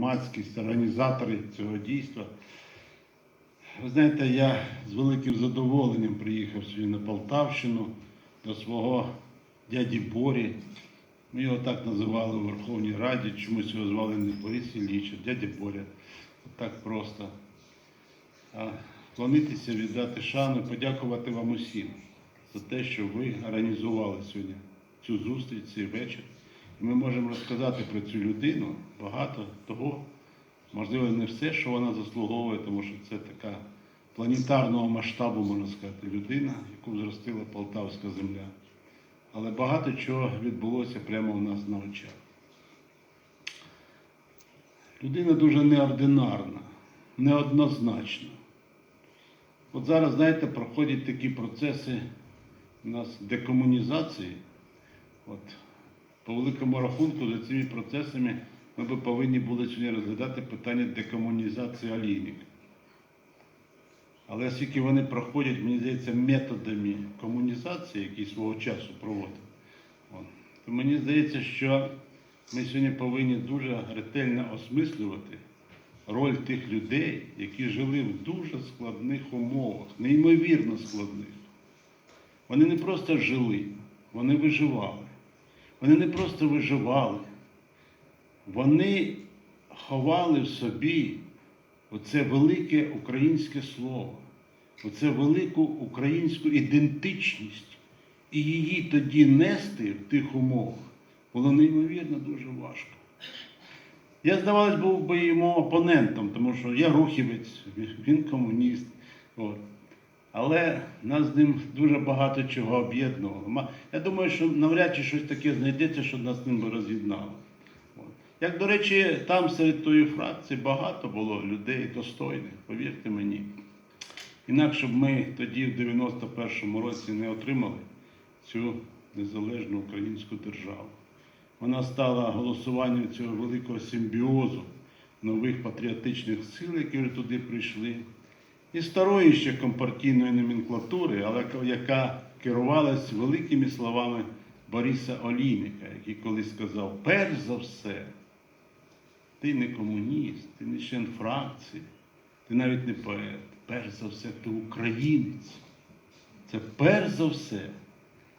громадськість, організатори цього дійства. Ви знаєте, я з великим задоволеннем приїхав сьогодні на Полтавщину до свого дяді Борі. Ми його так називали у Верховній Раді, чомусь його звали не Борис Ілліч, а дядя Боря. Так просто. А вклонитися, віддати шану, подякувати вам усім за те, що ви організували сьогодні цю зустріч, цей вечір. Ми можемо розказати про цю людину багато того, можливо, не все, що вона заслуговує, тому що це така планетарного масштабу, можна сказати, людина, яку зростила Полтавська земля. Але багато чого відбулося прямо у нас на очах. Людина дуже неординарна, неоднозначна. От зараз, знаєте, проходять такі процеси у нас декомунізації. От, по великому рахунку, за цими процесами ми би повинні були сьогодні розглядати питання декомунізації олійник. Але оскільки вони проходять, мені здається, методами комунізації, які свого часу проводили, то мені здається, що ми сьогодні повинні дуже ретельно осмислювати роль тих людей, які жили в дуже складних умовах, неймовірно складних. Вони не просто жили, вони виживали. Вони не просто виживали, вони ховали в собі оце велике українське слово, оце велику українську ідентичність. І її тоді нести в тих умовах було неймовірно дуже важко. Я, здавалось, був би йому опонентом, тому що я рухівець, він комуніст. От. Але нас з ним дуже багато чого об'єднувало. Я думаю, що навряд чи щось таке знайдеться, що нас з ним би роз'єднало. Як, до речі, там серед тої фракції багато було людей достойних, повірте мені. Інакше б ми тоді, в 91-му році, не отримали цю незалежну українську державу. Вона стала голосуванням цього великого симбіозу нових патріотичних сил, які туди прийшли, і старої ще компартійної номенклатури, але яка керувалась великими словами Бориса Олійника, який колись сказав: перш за все, ти не комуніст, ти не член фракції, ти навіть не поет. Перш за все, ти українець. Це перш за все,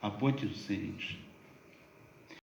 а потім все інше.